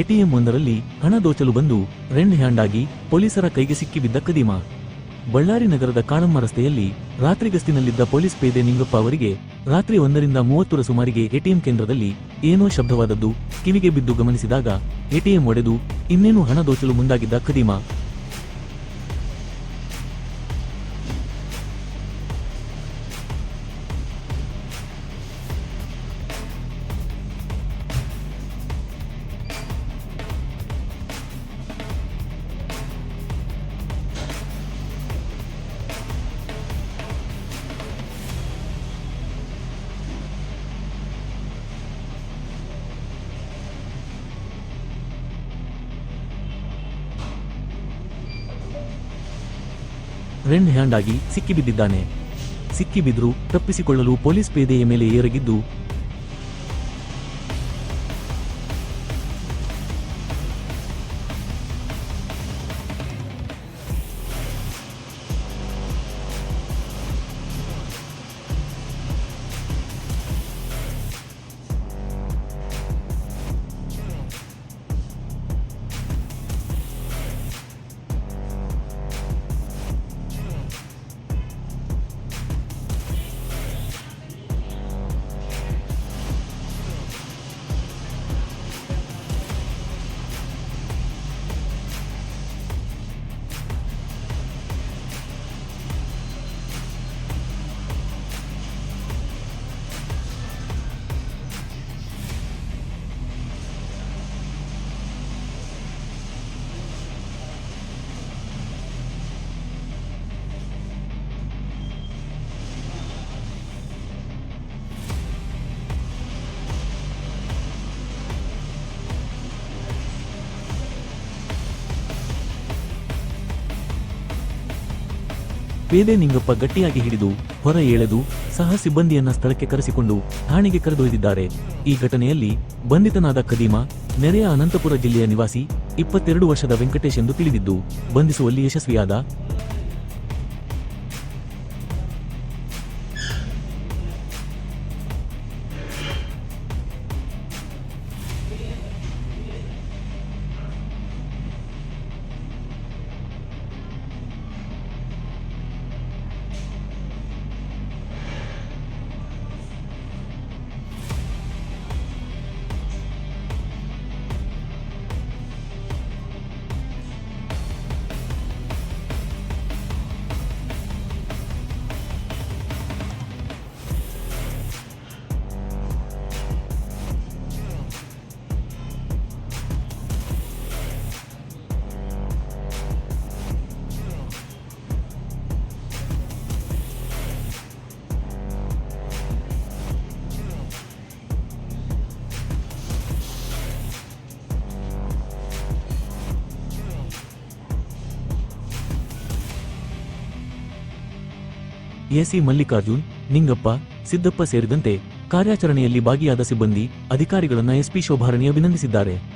ATM ಒಂದರಲ್ಲಿ ಹಣ ದೋಚಲು ಬಂದು ರೆಂಡ್ ಹ್ಯಾಂಡ್ ಆಗಿ ಪೊಲೀಸರ ಕೈಗೆ ಸಿಕ್ಕಿಬಿದ್ದ ಕದೀಮ. ಬಳ್ಳಾರಿ ನಗರದ ಕಾಳಮ್ಮ ರಸ್ತೆಯಲ್ಲಿ ರಾತ್ರಿ ಗಸ್ತಿನಲ್ಲಿದ್ದ ಪೊಲೀಸ್ ಪೇದೆ ನಿಂಗಪ್ಪ ಅವರಿಗೆ ರಾತ್ರಿ ಒಂದರಿಂದ ಮೂವತ್ತರ ಸುಮಾರಿಗೆ ಎಟಿಎಂ ಕೇಂದ್ರದಲ್ಲಿ ಏನೋ ಶಬ್ದವಾದದ್ದು ಕಿವಿಗೆ ಬಿದ್ದು ಗಮನಿಸಿದಾಗ ಎಟಿಎಂ ಒಡೆದು ಇನ್ನೇನು ಹಣ ದೋಚಲು ಮುಂದಾಗಿದ್ದ ಕದೀಮ. ರೆಂಡ್ ಹ್ಯಾಂಡ್ ಆಗಿ ಸಿಕ್ಕಿಬಿದ್ದಿದ್ದಾನೆ. ಸಿಕ್ಕಿಬಿದ್ರು ತಪ್ಪಿಸಿಕೊಳ್ಳಲು ಪೊಲೀಸ್ ಪೇದೆಯ ಮೇಲೆ ಏರಗಿದ್ದು ಪೇದೆ ನಿಂಗಪ್ಪ ಗಟ್ಟಿಯಾಗಿ ಹಿಡಿದು ಹೊರ ಎಳೆದು ಸಹ ಸಿಬ್ಬಂದಿಯನ್ನ ಸ್ಥಳಕ್ಕೆ ಕರೆಸಿಕೊಂಡು ಠಾಣೆಗೆ ಕರೆದೊಯ್ದಿದ್ದಾರೆ. ಈ ಘಟನೆಯಲ್ಲಿ ಬಂಧಿತನಾದ ಕದೀಮ ನೆರೆಯ ಅನಂತಪುರ ಜಿಲ್ಲೆಯ ನಿವಾಸಿ, ಇಪ್ಪತ್ತೆರಡು ವರ್ಷದ ವೆಂಕಟೇಶ್ ಎಂದು ತಿಳಿದಿದ್ದು, ಬಂಧಿಸುವಲ್ಲಿ ಯಶಸ್ವಿಯಾದ ಎಸಿ ಮಲ್ಲಿಕಾರ್ಜುನ್ ನಿಂಗಪ್ಪ ಸಿದ್ದಪ್ಪ ಸೇರಿದಂತೆ ಕಾರ್ಯಾಚರಣೆಯಲ್ಲಿ ಭಾಗಿಯಾದ ಸಿಬ್ಬಂದಿ ಅಧಿಕಾರಿಗಳನ್ನು ಎಸ್ಪಿ ಶೋಭಾರಣಿ ಅಭಿನಂದಿಸಿದ್ದಾರೆ.